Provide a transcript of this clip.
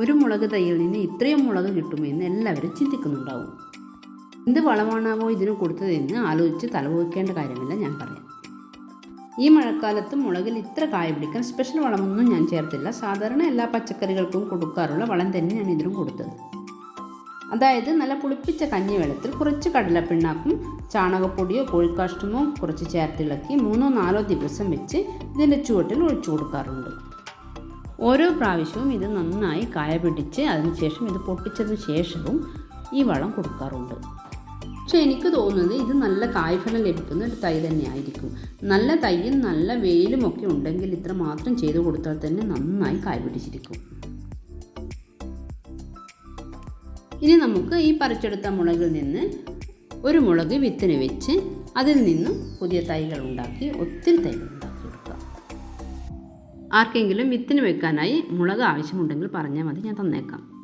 ഒരു മുളക് തൈയിൽ നിന്ന് ഇത്രയും മുളക് കിട്ടുമെന്ന് എല്ലാവരും ചിന്തിക്കുന്നുണ്ടാവും. എന്ത് വളമാണാവോ ഇതിന് കൊടുത്തതെന്ന് ആലോചിച്ച് തലപോക്കേണ്ട കാര്യമില്ല ഞാൻ പറയാം. ഈ മഴക്കാലത്ത് മുളകിൽ ഇത്ര കായ പിടിക്കാൻ സ്പെഷ്യൽ വളമൊന്നും ഞാൻ ചേർത്തില്ല. സാധാരണ എല്ലാ പച്ചക്കറികൾക്കും കൊടുക്കാറുള്ള വളം തന്നെയാണ് ഇതിനും കൊടുത്തത്. അതായത് നല്ല പുളിപ്പിച്ച കഞ്ഞി വെള്ളത്തിൽ കുറച്ച് കടലപ്പിണ്ണാക്കും ചാണകപ്പൊടിയോ കോഴിക്കാഷ്ടമോ കുറച്ച് ചേർത്തിളക്കി മൂന്നോ നാലോ ദിവസം വെച്ച് ഇതിന്റെ ചുവട്ടിൽ ഒഴിച്ചു കൊടുക്കാറുണ്ട്. ഓരോ പ്രാവശ്യവും ഇത് നന്നായി കായ പിടിച്ച് അതിനുശേഷം ഇത് പൊട്ടിച്ചതിന് ശേഷവും ഈ വളം കൊടുക്കാറുണ്ട്. പക്ഷേ എനിക്ക് തോന്നുന്നത് ഇത് നല്ല കായ്ഫലം ലഭിക്കുന്ന ഒരു തൈ തന്നെയായിരിക്കും. നല്ല തൈയും നല്ല വെയിലും ഒക്കെ ഉണ്ടെങ്കിൽ ഇത്ര മാത്രം ചെയ്തു കൊടുത്താൽ തന്നെ നന്നായി കായ് പിടിച്ചിരിക്കും. ഇനി നമുക്ക് ഈ പറിച്ചെടുത്ത മുളകിൽ നിന്ന് ഒരു മുളക് വിത്തിന് വെച്ച് അതിൽ നിന്നും പുതിയ തൈകൾ ഉണ്ടാക്കി ഒത്തിരി തൈകൾ ആർക്കെങ്കിലും വിത്തിന് വെക്കാനായി മുളക് ആവശ്യമുണ്ടെങ്കിൽ പറഞ്ഞാൽ മതി ഞാൻ തന്നേക്കാം.